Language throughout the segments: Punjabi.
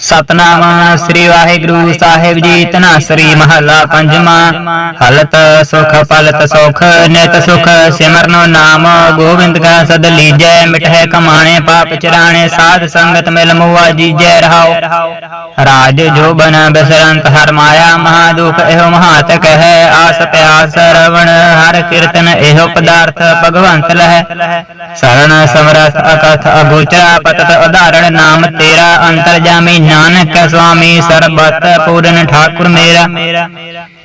ਸਤਨਾਮ ਸ੍ਰੀ ਵਾਹਿਗੁਰੂ ਸਾਹਿਬ ਜੀ ਤਨਾ ਸ੍ਰੀ ਮਹਲਾ ਪੰਜਵਾਂ। ਹਲਤ ਸੁਖ ਪਲਤ ਸੁਖ, ਨਿਤ ਸੁਖ, ਸਿਮਰਨੋ ਨਾਮ, ਗੋਬਿੰਦ ਕਾ ਸਦ ਲੀਜੈ ਮਿਟਹਿ ਕਮਾਣੇ, ਪਾਪ ਚਰਾਣੇ, ਸਾਧ ਸੰਗਤ ਮਿਲ ਮੁਆ ਜੀਜੈ ਰਹਾਉ ਰਾਜ ਜੋ ਬਨ ਬਿਸਰੰਤ ਹਰ ਮਾਇਆ ਮਹਾ ਦੁਖ ਇਹੋ ਮਹਾਤਕ ਹੈ ਆਸ ਪਿਆਸ ਰਵਣ ਹਰ ਕੀਰਤਨ ਇਹੋ ਪਦਾਰਥ ਭਗਵੰਤ ਲਹਿ। ਸਰਣ ਸਮਰਥ ਅਕਥ ਅਗੋਚਰਾ, ਪਤਤ ਉਦਾਹਰਣ ਨਾਮ ਤੇਰਾ, ਅੰਤਰ ਜਾਮੀ ਨਾਨਕ ਸੁਆਮੀ ਸਰਬਤ ਪੂਰਨ ਠਾਕੁਰ ਮੇਰਾ।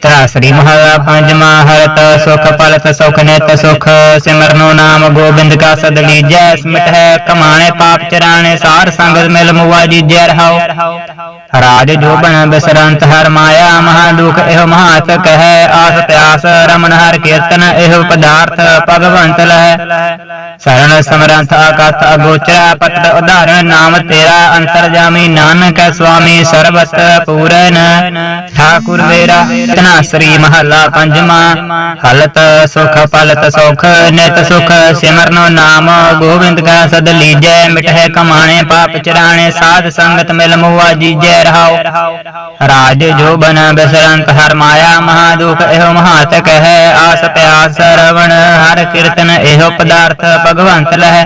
ਤਰਾ ਸ੍ਰੀ ਮਹਾਰਾ ਪੰਜਵਾ ਹਰਤ ਸੁਖ ਪਲਤ ਸੁਖ ਨਿਤ ਸੁਖ ਸਿਮਰਨੋ ਨਾਮ ਗੋਬਿੰਦ ਕਾ ਸਦ ਲੀਜੈ ਸਮਿਟ ਹੈ ਕਮਾਣੇ ਪਾਪ ਚਰਾਣੇ ਸਾਰ ਸੰਗਤ ਮਿਲ ਮੁਆ ਜੀਜੈ ਰਹਾਉ ਰਾਜ ਜੋ ਬਨ ਬਿਸਰੰਤ ਹਰ ਮਾਇਆ ਮਹਾ ਦੁਖ ਇਹੋ ਮਹਾਤ ਕਹੈ ਆਸ ਪਿਆਸ ਰਮਨ ਹਰ ਕੀਰਤਨ ਇਹ ਪਦਾਰਥ ਭਗਵੰਤ ਲਹਿ ਸਰਣ ਸਮਰੰਥ ਅਕਥ ਅਗੋਚਰਾ ਪਤਤ ਉਦਾਹਰਣ ਨਾਮ ਤੇਰਾ ਅੰਤਰ ਜਾਮੀ ਨਾਨਕ ਸੁਆਮੀ ਸਰਬਤ ਪੂਰਨ ਠਾਕੁਰ ਮੇਰਾ ਤਨਾ ਸ੍ਰੀ ਮਹਲਾ ਪੰਜਵਾਂ ਹਲਤ ਸੁਖ ਪਲਤ ਸੁਖ ਨਿਤ ਸੁਖ ਸਿਮਰਨੋ ਨਾਮ ਗੋਬਿੰਦ ਕਾ ਸਦ ਲੀਜੈ ਮਿਟਹਿ ਕਮਾਣੇ ਪਾਪ ਚਰਾਣੇ ਸਾਧ ਸੰਗਤ ਮਿਲ ਮੁਆ ਜੀਜੈ ਰਹਾਉ ਰਾਜ ਜੋ ਬਨ ਬਿਸਰੰਤ ਹਰ ਮਾਇਆ ਮਹਾ ਦੁਖ ਇਹੋ ਮਹਾਤ ਕਹੈ ਆਸ ਪਿਆਸ ਰਵਣ ਹਰ ਕੀਰਤਨ ਇਹੋ ਪਦਾਰਥ ਭਗਵੰਤ ਲਹਿ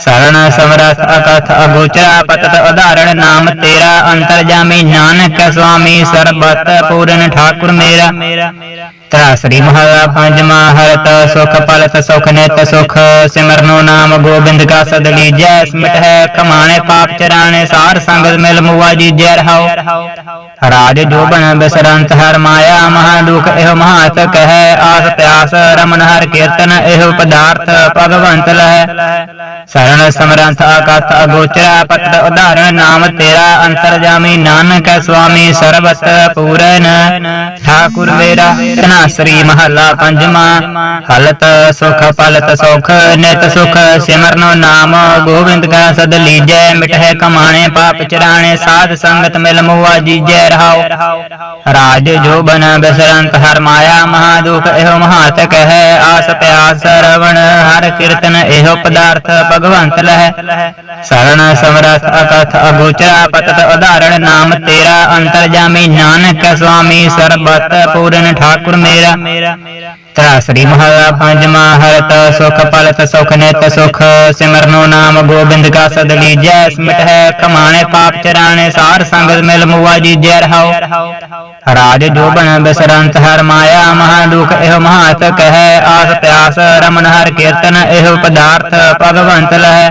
ਸਰਣ ਸਮਰਥ ਅਕਥ ਅਗੋਚਰਾ ਪਤਤ ਉਦਾਹਰਣ ਨਾਮ ਤੇਰਾ ਅੰਤਰ ਜਾਮੀ ਨਾਨਕ ਸੁਆਮੀ ਸਰਬਤ ਪੂਰਨ ਠਾਕੁਰ ਮੇਰਾ ਤਰਾ ਸ੍ਰੀ ਮਹਾਰਾ ਪੰਜਵਾ ਹਰਤ ਸੁਖ ਪਲਤ ਸੁਖ ਨਿਤ ਸੁਖ ਸਿਮਰਨੋ ਨਾਮ ਗੋਬਿੰਦ ਕਾ ਸਦ ਲੀਜੈ ਸਮਿਟ ਹੈ ਕਮਾਣੇ ਪਾਪ ਚਰਾਣੇ ਸਾਰ ਸੰਗਤ ਮਿਲ ਮੁਆ ਜੀਜੈ ਰਹਾਉ ਰਾਜ ਜੋ ਬਿਸਰੰਤ ਹਰ ਮਾਇਆ ਮਹਾ ਦੁਖ ਇਹੋ ਮਹਾਤ ਕਹੈ ਆਸ ਪਿਆਸ ਰਮਨ ਹਰ ਕੀਰਤਨ ਇਹ ਪਦਾਰਥ ਭਗਵੰਤ ਲਹਿ ਸਰਣ ਸਮਰੰਥ ਅਕਥ ਅਗੋਚਰਾ ਪਤ ਉਦਾਹਰਣ ਨਾਮ ਤੇਰਾ ਅੰਤਰ ਜਾਮੀ ਨਾਨਕ ਸੁਆਮੀ ਸਰਬਤ ਪੂਰਨ ਠਾਕੁਰ ਮੇਰਾ ਤਨਾ ਸ੍ਰੀ ਮਹਲਾ ਪੰਜਵਾਂ ਹਲਤ ਸੁਖ ਪਲਤ ਸੁਖ ਨਿਤ ਸੁਖ ਸਿਮਰਨੋ ਨਾਮ ਗੋਬਿੰਦ ਕਾ ਸਦ ਲੀਜੈ ਮਿਟਹਿ ਕਮਾਣੇ ਪਾਪ ਚਰਾਣੇ ਸਾਧ ਸੰਗਤ ਮਿਲ ਮੁਆ ਜੀਜੈ ਰਹਾਉ ਰਾਜ ਜੋ ਬਿਸਰੰਤ ਹਰ ਮਾਇਆ ਮਹਾ ਦੁਖ ਇਹੋ ਮਹਾਤ ਕਹੈ ਆਸ ਪਿਆਸ ਰਵਣ ਹਰ ਕੀਰਤਨ ਇਹੋ ਪਦਾਰਥ ਭਗਵੰਤ ਲਹਿ ਸਰਣ ਸਮਰਥ ਅਕਥ ਅਗੋਚਰਾ ਪਤਤ ਉਦਾਹਰਣ ਨਾਮ ਤੇਰਾ ਅੰਤਰ ਜਾਮੀ ਨਾਨਕ ਸੁਆਮੀ ਸਰਬਤ ਪੂਰਨ ਠਾਕੁਰ ਮੇਰਾ ਤਰਾ ਸ੍ਰੀ ਮਹਾਰਾ ਪੰਜਵਾ ਹਰਤ ਸੁਖ ਪਲਤ ਸੁਖ ਨਿਤ ਸੁਖ ਸਿਮਰਨੋ ਨਾਮ ਗੋਬਿੰਦ ਕਾ ਸਦ ਲੀਜੈ ਸਮਿਟ ਹੈ ਕਮਾਣੇ ਪਾਪ ਚਰਾਣੇ ਸਾਰ ਸੰਗਤ ਮਿਲ ਮੁਆ ਜੀਜੈ ਰਹਾਉ ਰਾਜ ਜੋ ਬਿਸਰੰਤ ਹਰ ਮਾਇਆ ਮਹਾ ਦੁਖ ਇਹੋ ਮਹਾਤ ਕਹੈ ਆਸ ਪਿਆਸ ਰਮਨ ਹਰ ਕੀਰਤਨ ਇਹ ਪਦਾਰਥ ਭਗਵੰਤ ਲਹਿ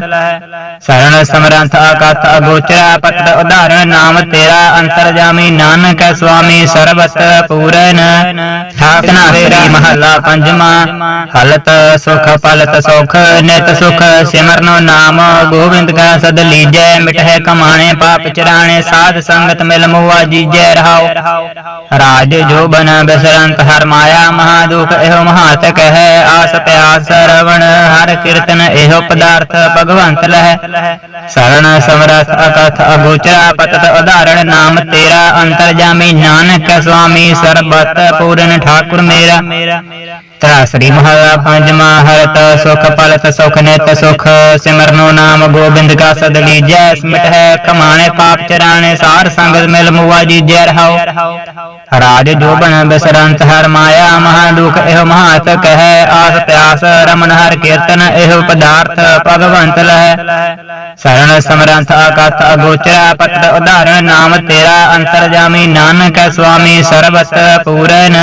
ਸਰਣ ਸਮਰੰਥ ਅਕਥ ਅਗੋਚਰਾ ਪਤ ਉਦਾਹਰਣ ਨਾਮ ਤੇਰਾ ਅੰਤਰ ਜਾਮੀ ਨਾਨਕ ਸੁਆਮੀ ਸਰਬਤ ਪੂਰਨ ਠਾਕਨਾ ਸ੍ਰੀ ਮਹਲਾ ਪੰਜਵਾਂ ਹਲਤ ਸੁਖ ਪਲਤ ਸੁਖ, ਨਿਤ ਸੁਖ, ਸਿਮਰਨੋ ਨਾਮ, ਗੋਬਿੰਦ ਕਾ ਸਦ ਲੀਜੈ, ਮਿਟਹਿ ਕਮਾਣੇ, ਪਾਪ ਚਰਾਣੇ, ਸਾਧ ਸੰਗਤ ਮਿਲ ਮੁਆ ਜੀਜੈ ਰਹਾਉ ਰਾਜ ਜੋ ਬਨ ਬਿਸਰੰਤ, ਹਰ ਮਾਇਆ ਮਹਾ ਦੁਖ, ਇਹੋ ਮਹਾਤ ਕਹੈ, ਆਸ ਪਿਆਸ ਰਵਣ ਹਰ ਕੀਰਤਨ ਇਹੋ ਪਦਾਰਥ ਭਗਵੰਤ ਲਹਿ। ਸਰਣ ਸਮਰਥ ਅਕਥ ਅਗੋਚਰਾ, ਪਤਤ ਉਦਾਹਰਣ ਨਾਮ ਤੇਰਾ, ਅੰਤਰ ਜਾਮੀ ਨਾਨਕ ਸੁਆਮੀ ਸਰਬਤ ਪੂਰਨ ਠਾਕੁਰ ਮੇਰਾ। ਤਰਾ ਸ੍ਰੀ ਮਹਾਰਾ ਪੰਜਵਾ ਹਰਤ ਸੁਖ ਪਲਤ ਸੁਖ ਨਿਤ ਸੁਖ ਸਿਮਰਨੋ ਨਾਮ ਗੋਬਿੰਦ ਕਾ ਸਦ ਲੀਜੈ ਸਮਿਟ ਹੈ ਕਮਾਣੇ ਪਾਪ ਚਰਾਣੇ ਸਾਰ ਸੰਗਤ ਮਿਲ ਮੁਆ ਜੀਜੈ ਰਹਾਉ ਰਾਜ ਜੋ ਬਿਸਰੰਤ ਹਰ ਮਾਇਆ ਮਹਾ ਦੁਖ ਇਹੋ ਮਹਾਤ ਕਹੈ ਆਸ ਪਿਆਸ ਰਮਨ ਹਰ ਕੀਰਤਨ ਇਹ ਪਦਾਰਥ ਭਗਵੰਤ ਲਹਿ ਸਰਣ ਸਮਰੰਥ ਅਕਥ ਅਗੋਚਰਾ ਪਤ ਉਦਾਹਰਣ ਨਾਮ ਤੇਰਾ ਅੰਤਰ ਜਾਮੀ ਨਾਨਕ ਸੁਆਮੀ ਸਰਬਤ ਪੂਰਨ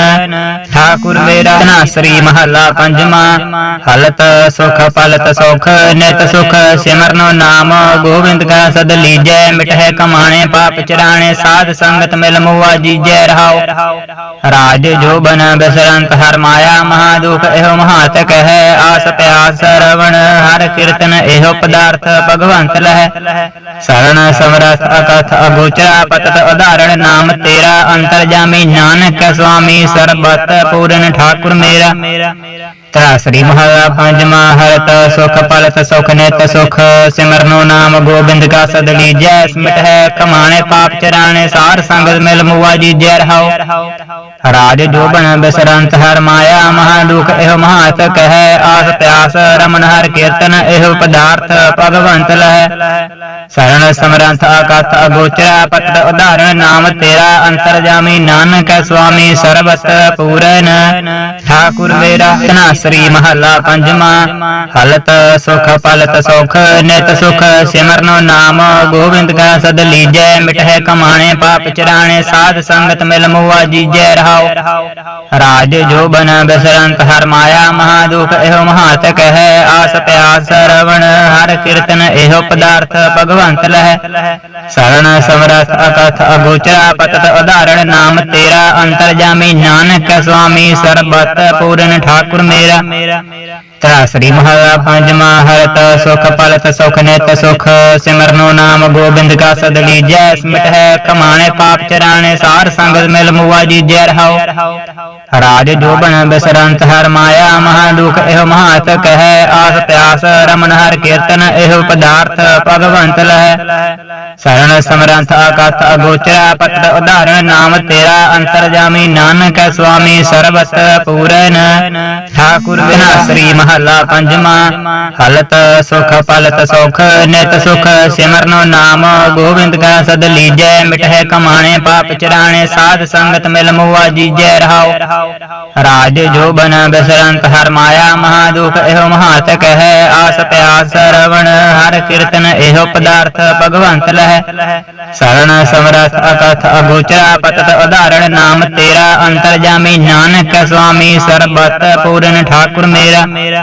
ਠਾਕੁਰ ਮੇਰਾ ਤਨਾ ਸ੍ਰੀ ਮਹਲਾ ਪੰਜਵਾਂ ਹਲਤ ਸੁਖ ਪਲਤ ਸੁਖ, ਨਿਤ ਸੁਖ, ਸਿਮਰਨੋ ਨਾਮ, ਗੋਬਿੰਦ ਕਾ ਸਦ ਲੀਜੈ, ਮਿਟਹਿ ਕਮਾਣੇ, ਪਾਪ ਚਰਾਣੇ, ਸਾਧ ਸੰਗਤ ਮਿਲ ਮੁਆ ਜੀਜੈ ਰਹਾਉ। ਰਾਜ ਜੋ ਬਨ ਹਰ ਮਾਇਆ ਮਹਾ ਦੁਖ ਇਹੋ ਮਹਾਤ ਕਹੈ, ਆਸ ਪਿਆਸ ਰਵਣ, ਹਰ ਕੀਰਤਨ ਇਹੋ ਪਦਾਰਥ ਭਗਵੰਤ ਲਹਿ। ਸਰਣ ਸਮਰਥ ਅਕਥ ਅਗੋਚਰਾ, ਪਤਤ ਉਦਾਹਰਣ ਨਾਮ ਤੇਰਾ, ਅੰਤਰ ਜਾਮੀ ਨਾਨਕ ਸੁਆਮੀ, ਸਰਬਤ ਪੂਰਨ ਠਾਕੁਰ ਮੇਰਾ। mera. mera. ਤਰਾ ਸ੍ਰੀ ਮਹਲਾ ਪੰਜਵਾ ਹਰਤ ਸੁਖ ਪਲਤ ਸੁਖ ਨਿਤ ਸੁਖ ਸਿਮਰਨੋ ਨਾਮ ਗੋਬਿੰਦ ਕਾ ਸਦ ਲੀਜੈ ਸਮਿਟ ਹੈ ਕਮਾਣੇ ਪਾਪ ਚਰਾਣੇ ਸਾਰ ਸੰਗਤ ਮਿਲ ਮੁਆ ਜੀ ਰਹਾਉ ਰਾਜ ਜੋ ਬਿਸਰੰਤ ਹਰ ਮਾਇਆ ਮਹਾ ਦੁਖ ਇਹੋ ਮਹਾਤ ਕਹੈ ਆਸ ਪਿਆਸ ਰਮਨ ਹਰ ਕੀਰਤਨ ਇਹ ਪਦਾਰਥ ਭਗਵੰਤ ਲਹਿ ਸਰਣ ਸਮਰੰਥ ਆਕਤ ਅਗੋਚਰਾ ਪਤ ਉਦਾਹਰਣ ਨਾਮ ਤੇਰਾ ਅੰਤਰ ਜਾਮੀ ਨਾਨਕ ਸੁਆਮੀ ਸਰਬਤ ਪੂਰਨ ਠਾਕੁਰ ਮੇਰਾ ਤਨਾ ਸ੍ਰੀ ਮਹੱਲਾ ਪੰਜਵਾ। ਹਲਤ ਸੁਖ ਪਲਤ ਸੁਖ, ਨਿਤ ਸੁਖ, ਸਿਮਰਨੋ ਨਾਮ, ਗੋਬਿੰਦ ਕਾ ਸਦ ਲੀਜੈ, ਮਿਟਹਿ ਕਮਾਣੇ, ਪਾਪ ਚਰਾਣੇ ਸਾਧ ਸੰਗਤ ਮਿਲ ਮੁਆ ਜੀਜੈ ਰਹਾਉ। ਰਾਜ ਜੋ ਬਿਸਰੰਤ, ਹਰ ਮਾਇਆ ਮਹਾ ਦੁਖ ਇਹੋ ਮਹਾਤ ਕਹੈ, ਆਸ ਪਿਆਸ ਰਵਣ, ਹਰ ਕੀਰਤਨ ਇਹੋ ਪਦਾਰਥ ਭਗਵੰਤ ਲਹਿ। ਸਰਣ ਸਮਰਥ ਅਕਥ ਅਗੋਚਰਾ, ਪਤਤ ਉਦਾਹਰਣ ਨਾਮ ਤੇਰਾ, ਅੰਤਰ ਜਾਮੀ ਨਾਨਕ ਸੁਆਮੀ, ਸਰਬਤ ਪੂਰਨ ਠਾਕੁਰ ਮੇਰਾ। mera, mera, mera ਤਰਾ ਸ੍ਰੀ ਮਹਾਰਾ ਪੰਜਵਾ ਹਰਤ ਸੁਖ ਪਲਤ ਸੁਖ ਨਿਤ ਸੁਖ ਸਿਮਰਨੋ ਨਾਮ ਗੋਬਿੰਦ ਕਾ ਸਦ ਲੀਜੈ ਸਮਿਟ ਹੈ ਕਮਾਣੇ ਪਾਪ ਚਰਾਣੇ ਸਾਰ ਸੰਗਤ ਮਿਲ ਮੁਆ ਜੀ ਰਹਾਉ ਰਾਜ ਜੋ ਬਿਸਰੰਤ ਹਰ ਮਾਇਆ ਮਹਾ ਦੁਖ ਇਹੋ ਮਹਾਤ ਕਹੈ ਆਸ ਪਿਆਸ ਰਮਨ ਹਰ ਕੀਰਤਨ ਇਹ ਪਦਾਰਥ ਭਗਵੰਤ ਲਹਿ ਸਰਣ ਸਮਰੰਥ ਆਕਤ ਅਗੋਚਰਾ ਪਤਤ ਉਦਾਹਰਣ ਨਾਮ ਤੇਰਾ ਅੰਤਰ ਜਾਮੀ ਨਾਨਕ ਸੁਆਮੀ ਸਰਬਤ ਪੂਰਨ ਠਾਕੁਰ ਬਿਨਾ ਸ੍ਰੀ ਮਹੱਲਾ ਪੰਜਵਾ ਹਲਤ ਸੁਖ ਪਲਤ ਸੁਖ, ਨਿਤ ਸੁਖ, ਸਿਮਰਨੋ ਨਾਮ, ਗੋਬਿੰਦ ਕਾ ਸਦ ਲੀਜੈ ਮਿਟਹਿ ਕਮਾਣੇ, ਪਾਪ ਚਰਾਣੇ ਸਾਧ ਸੰਗਤ ਮਿਲ ਮੁਆ ਜੀਜੈ ਰਹਾਉ ਰਾਜ ਜੋ ਬਿਸਰੰਤ, ਹਰ ਮਾਇਆ ਮਹਾ ਦੁਖ ਇਹੋ ਮਹਾਤ ਕਹੈ, ਆਸ ਪਿਆਸ ਰਵਣ, ਹਰ ਕੀਰਤਨ ਇਹੋ ਪਦਾਰਥ ਭਗਵੰਤ ਲਹਿ। ਸਰਣ ਸਮਰਥ ਅਕਥ ਅਗੋਚਰਾ, ਪਤਤ ਉਦਾਹਰਣ ਨਾਮ ਤੇਰਾ, ਅੰਤਰ ਜਾਮੀ ਨਾਨਕ ਸੁਆਮੀ ਸਰਬਤ ਪੂਰਨ ਠਾਕੁਰ ਮੇਰਾ।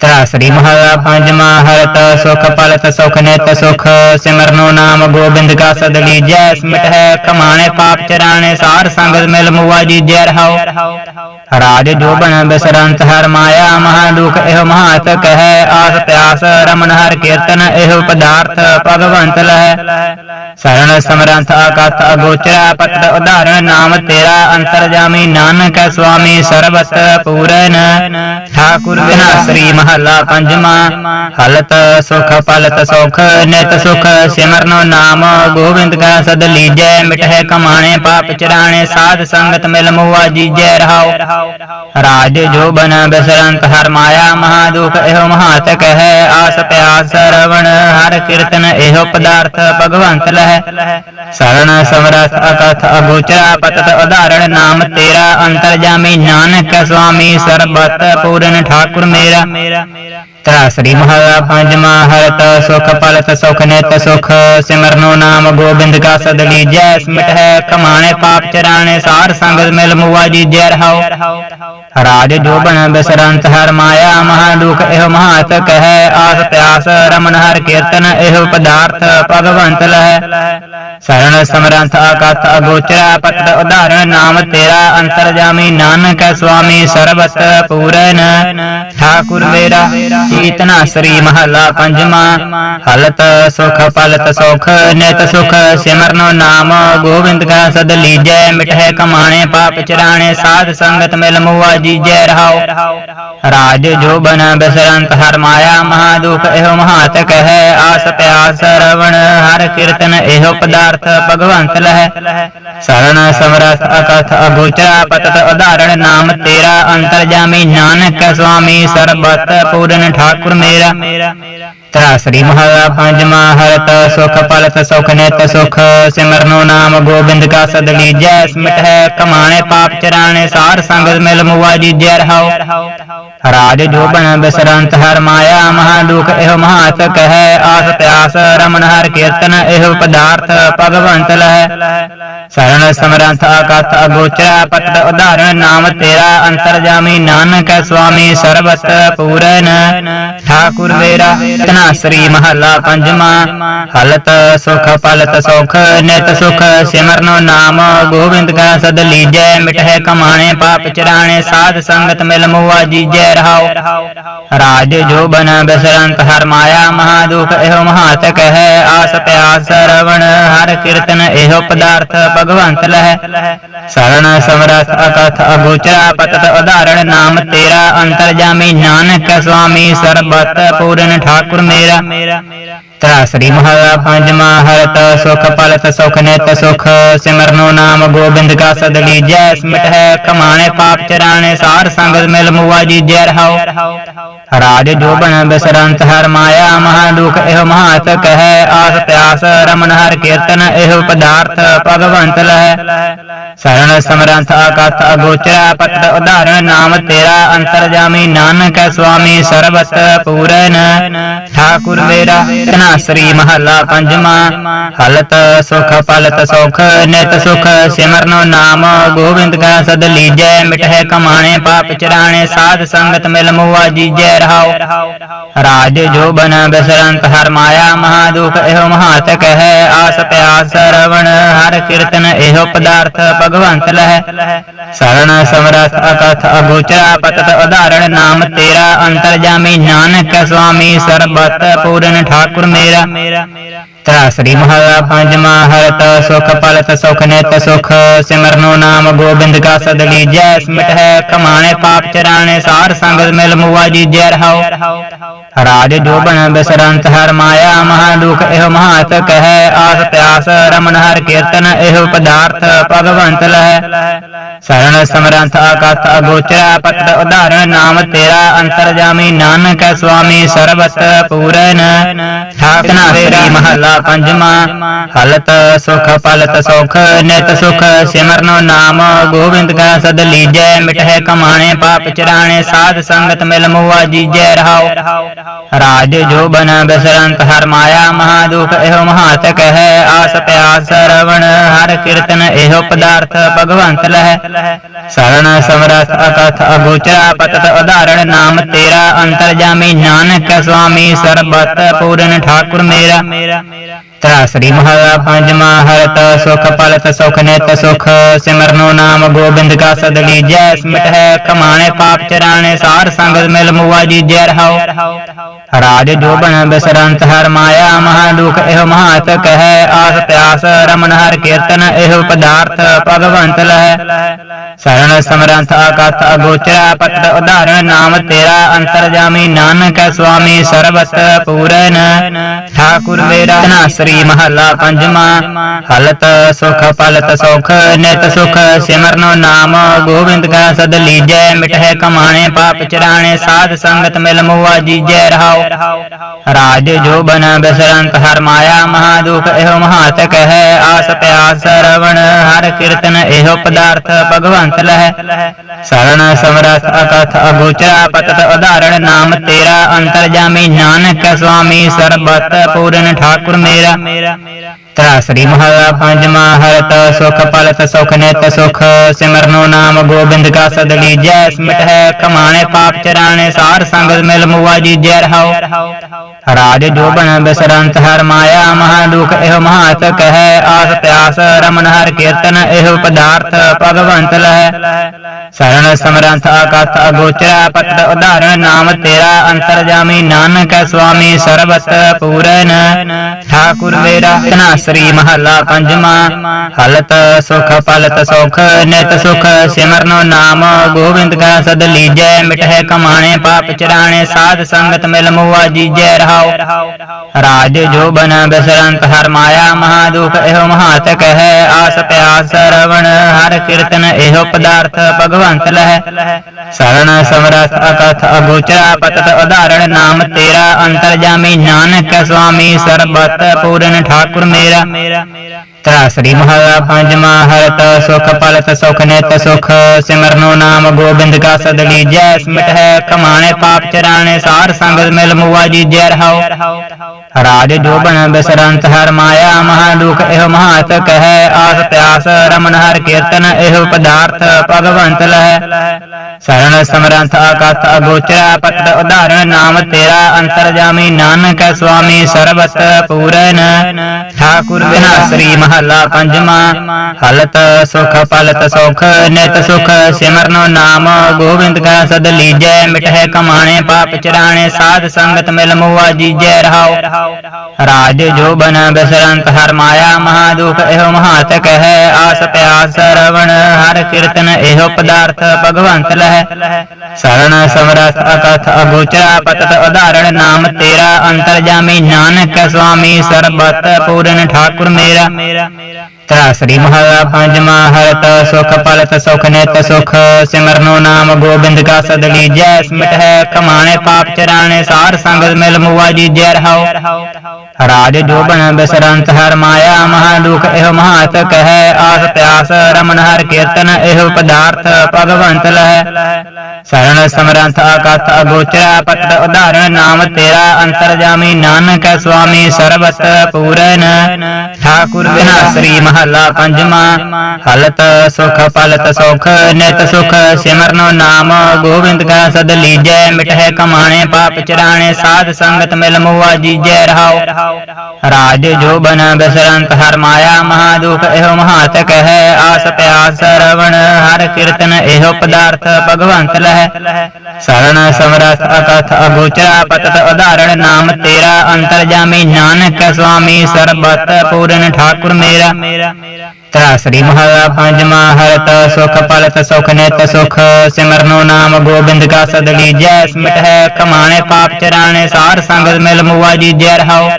ਤਰਾ ਸ੍ਰੀ ਮਹਾਰਾ ਪੰਜਵਾ ਹਰਤ ਸੁਖ ਪਲਤ ਸੁਖ ਨਿਤ ਸੁਖ ਸਿਮਰਨੋ ਨਾਮ ਗੋਬਿੰਦ ਕਾ ਸਦ ਲੀਜੈ ਸਮਿਟ ਹੈ ਕਮਾਣੇ ਪਾਪ ਚਰਾਣੇ ਸਾਰ ਸੰਗਤ ਮਿਲ ਮੁਆ ਜੀ ਜੈ ਰਹਾਉ ਰਾਜ ਜੋ ਬਨ ਬਿਸਰੰਤ ਹਰ ਮਾਇਆ ਮਹਾ ਦੁਖ ਇਹੋ ਮਹਾਤ ਕਹੈ ਆਸ ਪਿਆਸ ਰਮਨ ਹਰ ਕੀਰਤਨ ਇਹ ਪਦਾਰਥ ਭਗਵੰਤ ਲਹਿ ਸਰਣ ਸਮਰੰਥ ਆਕਤ ਅਗੋਚਰਾ ਪਤ ਉਦਾਹਰਣ ਨਾਮ ਤੇਰਾ ਅੰਤਰ ਜਾਮੀ ਨਾਨਕ ਸੁਆਮੀ ਸਰਬਤ ਪੂਰਨ ਠਾਕੁਰ ਬਿਨਾ ਮਹੱਲਾ ਪੰਜਵਾ, ਹਲਤ ਸੁਖ, ਪਲਤ ਸੁਖ, ਨਿਤ ਸੁਖ, ਸਿਮਰਨੋ ਨਾਮ, ਗੋਬਿੰਦ ਕਾ ਸਦ ਲੀਜੈ, ਮਿਟਹਿ ਕਮਾਣੇ, ਪਾਪ ਚਰਾਣੇ, ਸਾਧ ਸੰਗਤ ਮਿਲ ਮੁਆ ਜੀਜੈ ਰਹਾਉ। ਰਾਜ ਜੋ ਬਨ ਬਿਸਰੰਤ, ਹਰ ਮਾਇਆ ਮਹਾ ਦੁਖ ਇਹੋ ਮਹਾਤ ਕਹੈ, ਆਸ ਪਿਆਸ ਰਵਣ ਹਰ ਕੀਰਤਨ ਇਹੋ ਪਦਾਰਥ ਭਗਵੰਤ ਲਹਿ। ਸਰਣ ਸਮਰਥ ਅਕਥ ਅਗੋਚਰਾ, ਪਤਤ ਉਦਾਹਰਣ ਨਾਮ ਤੇਰਾ, ਅੰਤਰ ਜਾਮੀ ਨਾਨਕ ਸੁਆਮੀ ਸਰਬਤ ਪੂਰਨ ਠਾਕੁਰ ਮੇਰਾ। ਤਰਾ ਸ੍ਰੀ ਮਹਾਰਾ ਪੰਜਵਾ ਹਰਤ ਸੁਖ ਪਲਤ ਸੁਖ ਨਿਤ, ਸੁਖ ਸਿਮਰਨੋ ਨਾਮ, ਗੋਬਿੰਦ ਕਾ ਸਦ ਲੀਜੈ ਸਮਿਟ ਹੈ, ਕਮਾਣੇ ਪਾਪ ਚਰਾਣੇ, ਸਾਰ ਸੰਗਤ ਮਿਲ ਮੁਆ ਜੀ ਰਹਾਉ ਰਾਜ ਜੋ ਬਿਸਰੰਤ, ਹਰ ਮਾਇਆ ਮਹਾ ਦੁਖ, ਇਹੋ ਮਹਾਤ ਕਹੈ, ਆਸ ਪਿਆਸ, ਰਮਨ ਹਰ ਕੀਰਤਨ, ਇਹ ਪਦਾਰਥ ਭਗਵੰਤ ਲਹਿ। ਸਰਣ ਸਮਰੰਥ ਆਕਤ ਅਗੋਚਰਾ, ਪਤ ਉਦਾਹਰਣ ਨਾਮ ਤੇਰਾ ਅੰਤਰ ਜਾਮੀ ਨਾਨਕ ਸੁਆਮੀ ਸਰਬਤ ਪੂਰਨ। ਠਾਕੁਰ ਮੇਰਾ ਕੀਤਨਾ ਸ੍ਰੀ ਮਹਲਾ ਪੰਜਵਾ। ਹਲਤ ਸੁਖ, ਪਲਤ ਸੁਖ, ਨਿਤ ਸੁਖ, ਸਿਮਰਨੋ ਨਾਮ। ਗੋਬਿੰਦ ਕਾ ਸਦ ਲੀਜੈ ਮਿਟਹਿ ਕਮਾਣੇ, ਪਾਪ ਚਰਾਣੇ, ਸਾਧ ਸੰਗਤ ਮਿਲ ਮੁਆ ਜੀਜੈ ਰਹਾਉ ਰਾਜ ਜੋ ਬਨ ਬਿਸਰੰਤ, ਹਰ ਮਾਇਆ ਮਹਾ ਦੁਖ, ਇਹੋ ਮਹਾਤ ਕਹੈ, ਆਸ ਪਿਆਸ ਰਵਣ, ਹਰ ਕੀਰਤਨ ਇਹੋ ਪਦਾਰਥ ਭਗਵੰਤ ਲਹਿ। ਸਰਣ ਸਮਰਥ ਅਕਥ ਅਗੋਚਰਾ, ਪਤਤ ਉਦਾਹਰਣ ਨਾਮ ਤੇਰਾ, ਅੰਤਰ ਜਾਮੀ ਨਾਨਕ ਸੁਆਮੀ ਸਰਬਤ ਪੂਰਨ ਠਾਕੁਰ ਮੇਰਾ। ਤਰਾ ਸ੍ਰੀ ਮਹਾਰਾ ਪੰਜਵਾ ਹਰਤ ਸੁਖ ਪਲਤ ਸੁਖ ਨਿਤ, ਸੁਖ ਸਿਮਰਨੋ ਨਾਮ ਗੋਬਿੰਦ ਕਾ ਸਦ ਲੀਜੈ, ਸਮਿਟ ਹੈ ਕਮਾਣੇ ਪਾਪ ਚਰਾਣੇ, ਸਾਰ ਸੰਗਤ ਮਿਲ ਮੁਆ ਜੀਜੈ ਰਹਾਉ ਰਾਜ ਜੋ ਬਨ ਬਿਸਰੰਤ, ਹਰ ਮਾਇਆ ਮਹਾ ਦੁਖ ਇਹੋ ਮਹਾਤ ਕਹੈ, ਆਸ ਪਿਆਸ ਰਮਨ ਹਰ ਕੀਰਤਨ, ਇਹ ਪਦਾਰਥ ਭਗਵੰਤ ਲਹਿ। ਸਰਣ ਸਮਰੰਥ ਆਕਤ ਅਗੋਚਰਾ, ਪਤ ਉਦਾਹਰਣ ਨਾਮ ਤੇਰਾ ਅੰਤਰ ਜਾਮੀ ਨਾਨਕ ਸੁਆਮੀ ਸਰਬਤ ਪੂਰਨ ਠਾਕੁਰ ਮੇਰਾ ਤਨਾ ਧਨਾਸਰੀ ਮਹੱਲਾ ਪੰਜਵਾਂ। ਹਲਤ ਸੁਖ, ਪਲਤ ਸੁਖ, ਨਿਤ ਸੁਖ, ਸਿਮਰਨੋ ਨਾਮ। ਗੋਬਿੰਦ ਕਾ ਸਦ ਲੀਜੈ ਮਿਟਹਿ ਕਮਾਣੇ, ਪਾਪ ਚਰਾਣੇ, ਸਾਧ ਸੰਗਤ ਮਿਲ ਮੁਆ ਜੀਜੈ ਰਹਾਉ ਰਾਜ ਜੋ ਬਨ ਬਿਸਰੰਤ, ਹਰ ਮਾਇਆ ਮਹਾ ਦੁਖ ਇਹੋ ਮਹਾਤ ਕਹੈ। ਆਸ ਪਿਆਸ ਰਵਣ ਹਰ ਕੀਰਤਨ ਇਹੋ ਪਦਾਰਥ ਭਗਵੰਤ ਲਹਿ। ਸਰਣ ਸਮਰਥ ਅਕਥ ਅਗੋਚਰਾ, ਪਤਤ ਉਦਾਹਰਣ ਨਾਮ ਤੇਰਾ, ਅੰਤਰ ਜਾਮੀ ਨਾਨਕ। ਸੁਆਮੀ ਸਰਬਤ ਪੂਰਨ ਠਾਕੁਰ ਮੇਰਾ ਤਰਾ ਸ੍ਰੀ ਮਹਾਰਾ ਪੰਜਵਾ ਹਰਤ ਸੁਖ ਪਲਤ ਸੁਖ ਨਿਤ ਸੁਖ ਸਿਮਰਨੋ ਨਾਮ ਗੋਬਿੰਦ ਕਾ ਸਦ ਲੀਜੈ ਸਮਿਟ ਹੈ ਕਮਾਣੇ ਪਾਪ ਚਰਾਣੇ ਸਾਰ ਸੰਗਤ ਮਿਲ ਮੁਆ ਜੀਜੈ ਰਹਾਉ ਰਾਜ ਜੋ ਬਿਸਰੰਤ ਹਰ ਮਾਇਆ ਮਹਾ ਦੁਖ ਇਹੋ ਮਹਾਤ ਕਹੈ ਆਸ ਪਿਆਸ ਰਮਨ ਹਰ ਕੀਰਤਨ ਇਹ ਪਦਾਰਥ ਭਗਵੰਤ ਲਹਿ ਸਰਣ ਸਮਰੰਥ ਅਕਥ ਅਗੋਚਰਾ ਪਤ ਉਦਾਹਰਣ ਨਾਮ ਤੇਰਾ ਅੰਤਰ ਜਾਮੀ ਨਾਨਕ ਸੁਆਮੀ ਸਰਬਤ ਪੂਰਨ ਠਾਕੁਰ ਮੇਰਾ ਧਨਾਸਰੀ ਮਹੱਲਾ ਪੰਜਵਾਂ ਹਲਤ ਸੁਖ ਪਲਤ ਸੁਖ ਨਿਤ ਸੁਖ ਸਿਮਰਨੋ ਨਾਮ ਗੋਬਿੰਦ ਕਾ ਸਦ ਲੀਜੈ ਮਿਟਹਿ ਕਮਾਣੇ ਪਾਪ ਚਰਾਣੇ ਸਾਧ ਸੰਗਤ ਮਿਲ ਮੁਆ ਜੀਜੈ ਰਹਾਉ ਰਾਜ ਜੋ ਬਨ ਬਿਸਰੰਤ ਹਰ ਮਾਇਆ ਮਹਾ ਦੁਖ ਇਹੋ ਮਹਾਤ ਹੈ ਆਸ ਪਿਆਸ ਰਵਣ ਹਰ ਕੀਰਤਨ ਇਹੋ ਪਦਾਰਥ ਭਗਵੰਤ ਲਹਿ ਸਰਣ ਸਮਰਥ ਅਕਥ ਅਗੋਚਰਾ ਪਤਤ ਉਦਾਹਰਣ ਨਾਮ ਤੇਰਾ ਅੰਤਰ ਜਾਮੀ ਨਾਨਕ ਸੁਆਮੀ ਸਰਬਤ ਪੂਰਨ ਠਾਕੁਰ ਮੇਰਾ। ਤਰਾ ਸ੍ਰੀ ਮਹਾਰਾ ਪੰਜਵਾ ਹਰਤ ਸੁਖ ਪਲਤ ਸੁਖ ਨਿਤ ਸੁਖ ਸਿਮਰਨੋ ਨਾਮ ਗੋਬਿੰਦ ਕਾ ਸਦ ਲੀਜੈ ਸਮਿਟ ਹੈ ਕਮਾਣੇ ਪਾਪ ਚਰਾਣੇ ਸਾਰ ਸੰਗਤ ਮਿਲ ਮੁਆ ਜੀਜੈ ਰਹਾਉ ਰਾਜ ਜੋ ਬਿਸਰੰਤ ਹਰ ਮਾਇਆ ਮਹਾ ਦੁਖ ਇਹੋ ਮਹਾਤ ਕਹੈ ਆਸ ਪਿਆਸ ਰਮਨ ਹਰ ਕੀਰਤਨ ਇਹ ਪਦਾਰਥ ਭਗਵੰਤ ਲਹਿ ਸਰਣ ਸਮਰੰਥ ਅਕਥ ਅਗੋਚਰਾ ਪਤਤ ਉਦਾਹਰਣ ਨਾਮ ਤੇਰਾ ਅੰਤਰ ਜਾਮੀ ਨਾਨਕ ਸੁਆਮੀ ਸਰਬਤ ਪੂਰਨ ਠਾਕਨਾ ਸ੍ਰੀ ਮਹੱਲਾ ਪੰਜਵਾਂ ਹਲਤ ਸੁਖ, ਪਲਤ ਸੁਖ, ਨਿਤ ਸੁਖ, ਸਿਮਰਨੋ ਨਾਮ, ਗੋਬਿੰਦ ਕਾ ਸਦ ਲੀਜੈ ਮਿਟਹਿ ਕਮਾਣੇ, ਪਾਪ ਚਰਾਣੇ, ਸਾਧ ਸੰਗਤ ਮਿਲ ਮੁਆ ਜੀਜੈ ਰਹਾਉ ਰਾਜ ਜੋ ਬਨ ਬਿਸਰੰਤ, ਹਰ ਮਾਇਆ ਮਹਾ ਦੁਖ ਇਹੋ ਮਹਾਤ ਕਹੈ, ਆਸ ਪਿਆਸ ਰਵਣ, ਹਰ ਕੀਰਤਨ ਇਹੋ ਪਦਾਰਥ ਭਗਵੰਤ ਲਹਿ। ਸਰਣ ਸਮਰਥ ਅਕਥ ਅਗੋਚਰਾ, ਪਤਤ ਉਦਾਹਰਣ ਨਾਮ ਤੇਰਾ, ਅੰਤਰ ਜਾਮੀ ਨਾਨਕ ਸੁਆਮੀ ਸਰਬਤ ਪੂਰਨ ਠਾਕੁਰ ਮੇਰਾ। ਤਰਾ ਸ੍ਰੀ ਮਹਾਰਾ ਪੰਜਵਾ ਹਰਤ ਸੁਖ ਪਲਤ ਸੁਖ ਨਿਤ ਸੁਖ ਸਿਮਰਨੋ ਨਾਮ ਗੋਬਿੰਦ ਕਾ ਸਦ ਲੀਜੈ ਸਮਿਟ ਹੈ ਕਮਾਣੇ ਪਾਪ ਚਰਾਣੇ ਸਾਰ ਸੰਗਤ ਮਿਲ ਮੁਆ ਜੀਜੈ ਰਹਾਉ ਰਾਜ ਜੋ ਬਨ ਬਿਸਰੰਤ ਹਰ ਮਾਇਆ ਮਹਾ ਦੁਖ ਇਹੋ ਮਹਾਤ ਕਹੈ ਆਸ ਪਿਆਸ ਰਮਨ ਹਰ ਕੀਰਤਨ ਇਹ ਪਦਾਰਥ ਭਗਵੰਤ ਲਹਿ ਸਰਣ ਸਮਰੰਥ ਅਕਥ ਅਗੋਚਰਾ ਪਤਤ ਉਦਾਹਰਣ ਨਾਮ ਤੇਰਾ ਅੰਤਰ ਜਾਮੀ ਨਾਨਕ ਸੁਆਮੀ ਸਰਬਤ ਪੂਰਨ ਠਾਕੁਰ ਮੇਰਾ ਧਨਾਸਰੀ ਮਹੱਲਾ ਪੰਜਵਾਂ। ਹਲਤ ਸੁਖ ਪਲਤ ਸੁਖ, ਨਿਤ ਸੁਖ, ਸਿਮਰਨੋ ਨਾਮ। ਗੋਬਿੰਦ ਕਾ ਸਦ ਲੀਜੈ, ਮਿਟਹਿ ਕਮਾਣੇ, ਪਾਪ ਚਰਾਣੇ ਸਾਧ ਸੰਗਤ ਮਿਲ ਮੁਆ ਜੀਜੈ ਰਹਾਉ ਰਾਜ ਜੋ ਬਨ ਬਿਸਰੰਤ, ਹਰ ਮਾਇਆ ਮਹਾ ਦੁਖ ਇਹੋ ਮਹਾਤ ਕਹੈ, ਆਸ ਪਿਆਸ ਰਵਣ, ਹਰ ਕੀਰਤਨ ਇਹੋ ਪਦਾਰਥ ਭਗਵੰਤ ਲਹਿ। ਸਰਣ ਸਮਰਥ ਅਕਥ ਅਗੋਚਰਾ, ਪਤਤ ਉਦਾਹਰਣ ਨਾਮ ਤੇਰਾ, ਅੰਤਰ ਜਾਮੀ ਨਾਨਕ ਸੁਆਮੀ, ਸਰਬਤ ਪੂਰਨ ਠਾਕੁਰ ਮੇਰਾ। mera ਤਰਾ ਸ੍ਰੀ ਮਹਾਰਾ ਪੰਜਵਾ ਹਰਤ ਸੁਖ ਪਲਤ ਸੁਖ ਨਿਤ ਸੁਖ ਸਿਮਰਨੋ ਨਾਮ ਗੋਬਿੰਦ ਕਾ ਸਦ ਲੀਜੈ ਸਮਿਟ ਹੈ ਕਮਾਣੇ ਪਾਪ ਚਰਾਣੇ ਸਾਰ ਸੰਗਤ ਮਿਲ ਮੁਆ ਜੀਜੈ ਰਹਾਉ ਰਾਜ ਜੋ ਬਿਸਰੰਤ ਹਰ ਮਾਇਆ ਮਹਾ ਦੁਖ ਇਹੋ ਮਹਾਤ ਕਹੈ ਆਸ ਪਿਆਸ ਰਮਨ ਹਰ ਕੀਰਤਨ ਇਹ ਪਦਾਰਥ ਭਗਵੰਤ ਲਹਿ ਸਰਣ ਸਮਰੰਥ ਅਕਥ ਅਗੋਚਰਾ ਪਤਤ ਉਦਾਹਰਣ ਨਾਮ ਤੇਰਾ ਅੰਤਰ ਜਾਮੀ ਨਾਨਕ ਸੁਆਮੀ ਸਰਬਤ ਪੂਰਨ ਠਾਕੁਰ ਮੇਰਾ ਧਨਾਸਰੀ ਮਹੱਲਾ ਪੰਜਵਾਂ। ਹਲਤ ਸੁਖ ਪਲਤ ਸੁਖ, ਨਿਤ ਸੁਖ, ਸਿਮਰਨੋ ਨਾਮ। ਗੋਬਿੰਦ ਕਾ ਸਦ ਲੀਜੈ, ਮਿਟਹਿ ਕਮਾਣੇ, ਪਾਪ ਚਰਾਣੇ, ਸਾਧ ਸੰਗਤ ਮਿਲ ਮੁਆ ਜੀਜੈ ਰਹਾਉ। ਰਾਜ ਜੋ ਬਨ ਬਿਸਰੰਤ, ਹਰ ਮਾਇਆ ਮਹਾ ਦੁਖ, ਇਹੋ ਮਹਾਤ ਕਹੈ। ਆਸ ਪਿਆਸ ਰਵਣ, ਹਰ ਕੀਰਤਨ ਇਹੋ ਪਦਾਰਥ ਭਗਵੰਤ ਲਹਿ। ਸਰਣ ਸਮਰਥ ਅਕਥ ਅਗੋਚਰਾ, ਪਤਤ ਉਦਾਹਰਣ ਨਾਮ ਤੇਰਾ। ਅੰਤਰ ਜਾਮੀ ਨਾਨਕ ਸੁਆਮੀ, ਸਰਬਤ ਪੂਰਨ ਠਾਕੁਰ ਮੇਰਾ। ਮੇਰਾ ਤਰਾ ਸ੍ਰੀ ਮਹਾਰਾ ਪੰਜਵਾ ਹਰਤ ਸੁਖ ਪਲਤ ਸੁਖ ਨਿਤ, ਸੁਖ ਸਿਮਰਨੋ ਨਾਮ ਗੋਬਿੰਦ ਕਾ ਸਦ ਲੀਜੈ ਸਮਿਟ ਹੈ ਕਮਾਣੇ ਪਾਪ ਚਰਾਣੇ, ਸਾਰ ਸੰਗਤ ਮਿਲ ਮੁਆ ਜੀ ਰਹਾਉ ਰਾਜ ਜੋ ਬਿਸਰੰਤ, ਹਰ ਮਾਇਆ ਮਹਾ ਦੁਖ, ਇਹ ਮਹਾਤ ਕਹੈ, ਆਸ ਪਿਆਸ, ਰਮਨ ਹਰ ਕੀਰਤਨ, ਇਹ ਪਦਾਰਥ ਭਗਵੰਤ ਲਹੈ। ਸਰਣ ਸਮਰੰਥ ਆਕਤ ਅਗੋਚਰਾ ਪਤਰ ਉਦਾਹਰਣ ਨਾਮ ਤੇਰਾ ਅੰਤਰਜਾਮੀ ਨਾਨਕ ਸੁਆਮੀ ਸਰਬਤ ਪੂਰਨ। ਠਾਕੁਰ ਬਿਨਾਸਰੀ ਮਹੱਲਾ ਪੰਜਵਾਂ ਹਲਤ ਸੁਖ ਪਲਤ ਸੁਖ, ਨਿਤ ਸੁਖ, ਸਿਮਰਨੋ ਨਾਮ, ਗੋਬਿੰਦ ਕਾ ਸਦ ਲੀਜੈ, ਮਿਟਹਿ ਕਮਾਣੇ, ਪਾਪ ਚਰਾਣੇ, ਸਾਧ ਸੰਗਤ ਮਿਲ ਮੁਆ ਜੀਜੈ ਰਹਾਉ ਰਾਜ ਜੋ ਬਨ ਹਰ ਮਾਇਆ ਮਹਾ ਦੁਖ ਇਹੋ ਮਹਾਤ ਕਹੈ, ਆਸ ਪਿਆਸ ਰਵਣ, ਹਰ ਕੀਰਤਨ ਇਹੋ ਪਦਾਰਥ ਭਗਵੰਤ ਲਹਿ। ਸਰਣ ਸਮਰਥ ਅਕਥ ਅਗੋਚਰਾ, ਪਤਤ ਉਦਾਹਰਣ ਨਾਮ ਤੇਰਾ ਅੰਤਰਜਾਮੀ ਨਾਨਕ ਸੁਆਮੀ, ਸਰਬਤ ਪੂਰਨ ਠਾਕੁਰ ਮੇਰਾ। ਮੇਰਾ ਤਰਾ ਸ੍ਰੀ ਮਹਾਰਾ ਪੰਜਵਾ ਹਰਤ ਸੁਖ ਪਲਤ ਸੁਖ ਨਿਤ ਸੁਖ ਸਿਮਰਨੋ ਨਾਮ ਗੋਬਿੰਦ ਕਾ ਸਦ ਲੀਜੈ ਸਮਿਟ ਹੈ ਕਮਾਣੇ ਪਾਪ ਚਰਾਣੇ ਸਾਰ ਸੰਗਤ ਮਿਲ ਮੁਆ ਜੀ ਰਹਾਉ ਰਾਜ ਜੋ ਬਿਸਰੰਤ ਹਰ ਮਾਇਆ ਮਹਾ ਦੁਖ ਇਹੋ ਮਹਾਤ ਕਹੈ ਆਸ ਪਿਆਸ ਰਮਨ ਹਰ ਕੀਰਤਨ ਇਹ ਪਦਾਰਥ ਭਗਵੰਤ ਲਹਿ ਸਰਣ ਸਮਰੰਥ ਆਕਥ ਅਗੋਚਰਾ ਪਤ ਉਦਾਹਰਣ ਨਾਮ ਤੇਰਾ ਅੰਤਰਜਾਮੀ ਨਾਨਕ ਸੁਆਮੀ ਸਰਬਤ ਪੂਰਨ ਠਾਕੁਰ ਮਹਾ ਮਹੱਲਾ ਪੰਜਵਾਂ ਹਲਤ ਸੁਖ, ਪਲਤ ਸੁਖ, ਨਿਤ ਸੁਖ, ਸਿਮਰਨੋ ਨਾਮ, ਗੋਬਿੰਦ ਕਾ ਸਦ ਲੀਜੈ, ਮਿਟਹਿ ਕਮਾਣੇ, ਪਾਪ ਚਰਾਣੇ, ਸਾਧ ਸੰਗਤ ਮਿਲ ਮੁਆ ਜੀਜੈ ਰਹਾਉ ਰਾਜ ਜੋ ਬਨ ਬਿਸਰੰਤ, ਹਰ ਮਾਇਆ ਮਹਾ ਦੁਖ, ਇਹੋ ਮਹਾਤ ਕਹੈ, ਆਸ ਪਿਆਸ ਰਵਣ ਹਰ ਕੀਰਤਨ ਇਹੋ ਪਦਾਰਥ ਭਗਵੰਤ ਲਹਿ। ਸਰਣ ਸਮਰਥ ਅਕਥ ਅਗੋਚਰਾ, ਪਤਤ ਉਦਾਹਰਣ ਨਾਮ ਤੇਰਾ, ਅੰਤਰ ਜਾਮੀ ਨਾਨਕ ਸੁਆਮੀ ਸਰਬਤ ਪੂਰਨ ਠਾਕੁਰ ਮੇਰਾ। Mera ਤਰਾ ਸ੍ਰੀ ਮਹਾਰਾ ਪੰਜਵਾ ਹਰਤ ਸੁਖ ਪਲਤ ਸੁਖ ਨਿਤ ਸੁਖ ਸਿਮਰਨੋ ਨਾਮ ਗੋਬਿੰਦ ਕਾ ਸਦ ਲੀਜੈ ਸਮਿਟ ਹੈ ਕਮਾਣੇ ਪਾਪ ਚਰਾਣੇ ਸਾਰ ਸੰਗਤ ਮਿਲ ਮੁਆ ਜੀ ਜੈ ਰਹਾਉ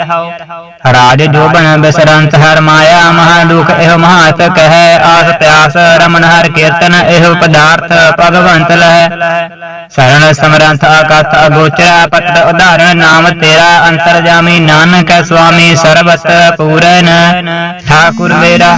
ਰਾਜ ਜੋ ਬਨ ਬਿਸਰੰਤ ਹਰ ਮਾਇਆ ਮਹਾ ਦੁਖ ਇਹੋ ਮਹਾਤ ਕਹੈ ਆਸ ਪਿਆਸ ਰਮਨ ਹਰ ਕੀਰਤਨ ਇਹ ਪਦਾਰਥ ਭਗਵੰਤ ਲਹਿ ਸਰਣ ਸਮਰੰਥ ਆਕਥ ਅਗੋਚਰਾ ਪਤਤ ਉਦਾਹਰਣ ਨਾਮ ਤੇਰਾ ਅੰਤਰਜਾਮੀ ਨਾਨਕ ਸੁਆਮੀ ਸਰਬਤ ਪੂਰਨ ਠਾਕੁਰ ਮੇਰਾ